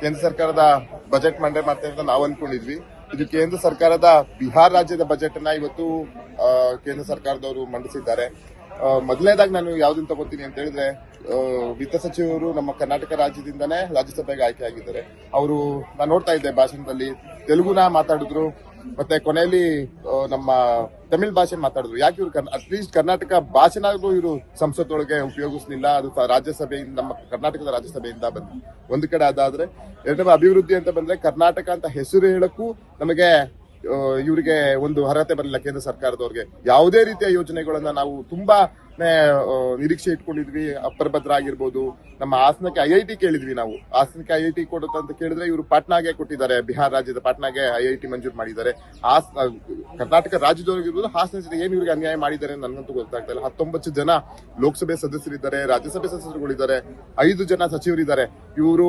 ಕೇಂದ್ರ ಸರ್ಕಾರದ ಬಜೆಟ್ ಮಂಡನೆ ಮಾಡ್ತಾ ಅಂತ ನಾವು ಅನ್ಕೊಂಡಿದ್ವಿ. ಇದು ಕೇಂದ್ರ ಸರ್ಕಾರದ ಬಿಹಾರ್ ರಾಜ್ಯದ ಬಜೆಟ್ ಅನ್ನ ಇವತ್ತು ಕೇಂದ್ರ ಸರ್ಕಾರದವರು ಮಂಡಿಸಿದ್ದಾರೆ. ಮೊದಲನೇದಾಗಿ ನಾನು ಯಾವ್ದನ್ನ ತಗೋತೀನಿ ಅಂತ ಹೇಳಿದ್ರೆ ವಿತ್ತ ಸಚಿವರು ನಮ್ಮ ಕರ್ನಾಟಕ ರಾಜ್ಯದಿಂದನೇ ರಾಜ್ಯಸಭೆಗೆ ಆಯ್ಕೆ ಆಗಿದ್ದಾರೆ. ಅವರು, ನಾನು ನೋಡ್ತಾ ಇದ್ದೆ ಭಾಷಣದಲ್ಲಿ. ತೆಲುಗುನ ಮಾತಾಡಿದ್ರು. ಮತ್ತೆ ಕೊನೆಯಲ್ಲಿ ನಮ್ಮ ತಮಿಳ್ ಭಾಷೆ ಮಾತಾಡಿದ್ರು. ಯಾಕೆ ಇವರು ಅಟ್ಲೀಸ್ಟ್ ಕರ್ನಾಟಕ ಭಾಷೆನಾದ್ರೂ ಇವರು ಸಂಸತ್ತೊಳಗೆ ಉಪಯೋಗಿಸ್ಲಿಲ್ಲ, ಅದು ರಾಜ್ಯಸಭೆಯಿಂದ, ನಮ್ಮ ಕರ್ನಾಟಕದ ರಾಜ್ಯಸಭೆಯಿಂದ ಬಂದು, ಒಂದು ಕಡೆ ಅದಾದ್ರೆ, ಎರಡನೇ ಅಭಿವೃದ್ಧಿ ಅಂತ ಬಂದ್ರೆ ಕರ್ನಾಟಕ ಅಂತ ಹೆಸರು ಹೇಳಕ್ಕೂ ನಮಗೆ ಇವರಿಗೆ ಒಂದು ಅರ್ಹತೆ ಬರಲಿಲ್ಲ ಕೇಂದ್ರ ಸರ್ಕಾರದವ್ರಿಗೆ. ಯಾವುದೇ ರೀತಿಯ ಯೋಜನೆಗಳನ್ನ ನಾವು ತುಂಬಾ ನಿರೀಕ್ಷೆ ಇಟ್ಕೊಂಡಿದ್ವಿ. ಅಪ್ಪರ್ ಭದ್ರ ಆಗಿರ್ಬೋದು, ನಮ್ಮ ಹಾಸನಕ್ಕೆ ಐ ಐ ಟಿ ಕೇಳಿದ್ವಿ ನಾವು. ಹಾಸನಕ್ಕೆ ಐ ಐ ಟಿ ಕೊಡುತ್ತಂತ ಕೇಳಿದ್ರೆ ಇವರು ಪಾಟ್ನಾಗೆ ಕೊಟ್ಟಿದ್ದಾರೆ. ಬಿಹಾರ್ ರಾಜ್ಯದ ಪಾಟ್ನಾಗೆ ಐ ಐ ಟಿ ಮಂಜೂರು ಮಾಡಿದ್ದಾರೆ. ಹಾಸನ ಕರ್ನಾಟಕ ರಾಜ್ಯದವರಿಗಿರ್ಬೋದು ಹಾಸನ ಜಿಲ್ಲೆ ಏನು ಇವರಿಗೆ ಅನ್ಯಾಯ ಮಾಡಿದ್ದಾರೆ ನನಗಂತೂ ಗೊತ್ತಾಗ್ತಾ ಇಲ್ಲ. ಹತ್ತೊಂಬತ್ತು ಜನ ಲೋಕಸಭೆ ಸದಸ್ಯರಿದ್ದಾರೆ, ರಾಜ್ಯಸಭೆ ಸದಸ್ಯರುಗಳಿದ್ದಾರೆ, ಐದು ಜನ ಸಚಿವರಿದ್ದಾರೆ. ಇವರು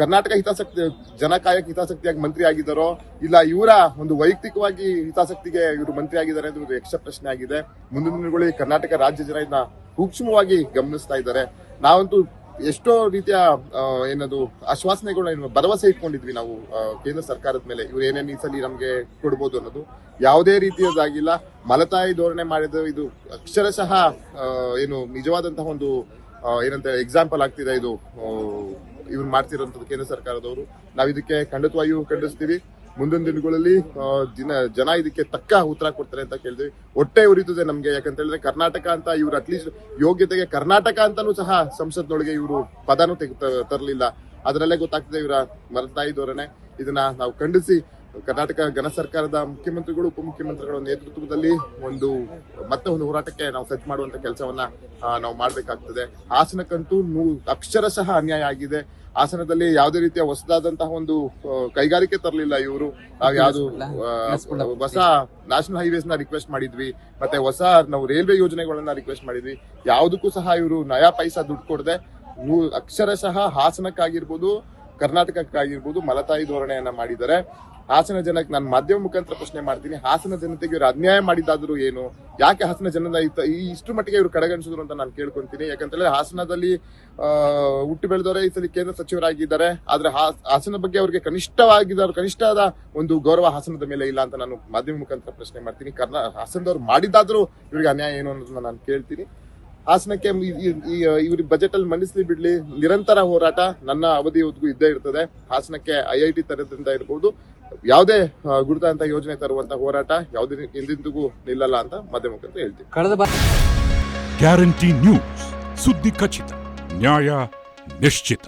ಕರ್ನಾಟಕ ಹಿತಾಸಕ್ತಿ, ಜನ ಕಾಯಕ ಹಿತಾಸಕ್ತಿಯಾಗಿ ಮಂತ್ರಿ ಆಗಿದ್ದಾರೋ, ಇಲ್ಲ ಇವರ ಒಂದು ವೈಯಕ್ತಿಕವಾಗಿ ಹಿತಾಸಕ್ತಿಗೆ ಇವರು ಮಂತ್ರಿ ಆಗಿದ್ದಾರೆ ಅಂತ ಒಂದು ಯಕ್ಷ ಪ್ರಶ್ನೆ ಆಗಿದೆ. ಮುಂದಿನ ದಿನಗಳಲ್ಲಿ ಕರ್ನಾಟಕ ರಾಜ್ಯ ಜನ ಇದನ್ನ ಸೂಕ್ಷ್ಮವಾಗಿ ಗಮನಿಸ್ತಾ ಇದ್ದಾರೆ. ನಾವಂತೂ ಎಷ್ಟೋ ರೀತಿಯ ಏನದು ಆಶ್ವಾಸನೆಗಳನ್ನ ಭರವಸೆ ಇಟ್ಕೊಂಡಿದ್ವಿ ನಾವು ಕೇಂದ್ರ ಸರ್ಕಾರದ ಮೇಲೆ. ಇವ್ರು ಏನೇನು ಈ ಸಲ ನಮಗೆ ಕೊಡ್ಬೋದು ಅನ್ನೋದು ಯಾವುದೇ ರೀತಿಯದಾಗಿಲ್ಲ ಮಲತಾಯಿ ಧೋರಣೆ ಮಾಡಿದ ಇದು ಅಕ್ಷರಶಃ ಏನು ನಿಜವಾದಂತಹ ಒಂದು ಏನಂತ ಎಕ್ಸಾಂಪಲ್ ಆಗ್ತಿದೆ ಇದು ಇವ್ರು ಮಾಡ್ತಿರೋಂಥದ್ದು ಕೇಂದ್ರ ಸರ್ಕಾರದವರು. ನಾವು ಇದಕ್ಕೆ ಖಂಡಿತವಾಗಿಯೂ ಖಂಡಿಸ್ತೀವಿ. ಮುಂದಿನ ದಿನಗಳಲ್ಲಿ ದಿನ, ಜನ ಇದಕ್ಕೆ ತಕ್ಕ ಉತ್ತರ ಕೊಡ್ತಾರೆ ಅಂತ ಕೇಳಿದ್ವಿ ಹೊಟ್ಟೆ ಉರಿತದೆ ನಮ್ಗೆ, ಯಾಕಂತ ಹೇಳಿದ್ರೆ ಕರ್ನಾಟಕ ಅಂತ ಇವ್ರು ಅಟ್ಲೀಸ್ಟ್ ಯೋಗ್ಯತೆಗೆ ಕರ್ನಾಟಕ ಅಂತಾನೂ ಸಹ ಸಂಸತ್ನೊಳಗೆ ಇವರು ಪದಾನು ತೆಗೆ ತರಲಿಲ್ಲ. ಅದರಲ್ಲೇ ಗೊತ್ತಾಗ್ತದೆ ಇವರ ಮರತಾಯಿ ಧೋರಣೆ. ಇದನ್ನ ನಾವು ಖಂಡಿಸಿ ಕರ್ನಾಟಕ ಘನ ಸರ್ಕಾರದ ಮುಖ್ಯಮಂತ್ರಿಗಳು ಉಪಮುಖ್ಯಮಂತ್ರಿಗಳ ನೇತೃತ್ವದಲ್ಲಿ ಒಂದು ಮತ್ತೆ ಒಂದು ಹೋರಾಟಕ್ಕೆ ನಾವು ಸಜ್ಜು ಮಾಡುವಂತ ಕೆಲಸವನ್ನ ನಾವು ಮಾಡಬೇಕಾಗ್ತದೆ. ಹಾಸನಕ್ಕಂತೂ ನೂ ಅಕ್ಷರಶಃ ಅನ್ಯಾಯ ಆಗಿದೆ. ಹಾಸನದಲ್ಲಿ ಯಾವುದೇ ರೀತಿಯ ಹೊಸದಾದಂತಹ ಒಂದು ಕೈಗಾರಿಕೆ ತರಲಿಲ್ಲ ಇವರು. ನಾವು ಯಾವುದು ಹೊಸ ನ್ಯಾಷನಲ್ ಹೈವೇಸ್ನ ರಿಕ್ವೆಸ್ಟ್ ಮಾಡಿದ್ವಿ. ಮತ್ತೆ ಹೊಸ ನಾವು ರೈಲ್ವೆ ಯೋಜನೆಗಳನ್ನ ರಿಕ್ವೆಸ್ಟ್ ಮಾಡಿದ್ವಿ. ಯಾವುದಕ್ಕೂ ಸಹ ಇವರು ನಯಾ ಪೈಸಾ ದುಡ್ಡು ಕೊಡದೆ ಅಕ್ಷರಶಃ ಹಾಸನಕ್ಕಾಗಿರ್ಬೋದು ಕರ್ನಾಟಕಕ್ಕಾಗಿರ್ಬೋದು ಮಲತಾಯಿ ಧೋರಣೆಯನ್ನ ಮಾಡಿದ್ದಾರೆ. ಹಾಸನ ಜನಕ್ಕೆ ನಾನು ಮಾಧ್ಯಮ ಮುಖಾಂತರ ಪ್ರಶ್ನೆ ಮಾಡ್ತೀನಿ. ಹಾಸನ ಜನತೆಗೆ ಇವರು ಅನ್ಯಾಯ ಮಾಡಿದ್ದಾದರೂ ಏನು? ಯಾಕೆ ಹಾಸನ ಜನದ ಈ ಇಷ್ಟು ಮಟ್ಟಿಗೆ ಇವರು ಕಡೆಗಣಿಸಿದ್ರು ಅಂತ ನಾನು ಕೇಳ್ಕೊಂತೀನಿ. ಯಾಕಂತೇಳಿ ಹಾಸನದಲ್ಲಿ ಹುಟ್ಟು ಬೆಳೆದವರೇ ಈ ಸಲ ಕೇಂದ್ರ ಸಚಿವರಾಗಿದ್ದಾರೆ. ಆದ್ರೆ ಹಾಸನ ಬಗ್ಗೆ ಅವರಿಗೆ ಕನಿಷ್ಠವಾಗಿದ್ದ ಕನಿಷ್ಠದ ಒಂದು ಗೌರವ ಹಾಸನದ ಮೇಲೆ ಇಲ್ಲ ಅಂತ ನಾನು ಮಾಧ್ಯಮ ಮುಖಾಂತರ ಪ್ರಶ್ನೆ ಮಾಡ್ತೀನಿ. ಕರ್ನಾ ಹಾಸನದವ್ರು ಮಾಡಿದ್ದಾದರೂ ಇವರಿಗೆ ಅನ್ಯಾಯ ಏನು ಅನ್ನೋದನ್ನ ನಾನು ಕೇಳ್ತೀನಿ. ಹಾಸನಕ್ಕೆ ಈ- ಈ- ಈ ಇವ್ರ ಬಜೆಟ್ ಅಲ್ಲಿ ಮಂಡಿಸ್ಲಿ ಬಿಡ್ಲಿ. ನಿರಂತರ ಹೋರಾಟ ನನ್ನ ಅವಧಿಯವರೆಗೂ ಇದ್ದೇ ಇರ್ತದೆ. ಹಾಸನಕ್ಕೆ ಐ ಐ ಟಿ ತರದಿಂದ ಇರ್ಬೋದು. ಯಾವುದೇ ಗುರುತಾಂತ ಯೋಜನೆ ತರುವಂತ ಹೋರಾಟ ಯಾವುದೇ ಎಂದೆಂದಿಗೂ ನಿಲ್ಲಲ್ಲ ಅಂತ ಮಾಧ್ಯಮ ಮುಖಾಂತರ ಹೇಳ್ತೀನಿ ಕಳೆದ ಗ್ಯಾರಂಟಿ ನ್ಯೂಸ್ ಸುದ್ದಿ ಖಚಿತ ನ್ಯಾಯ ನಿಶ್ಚಿತ.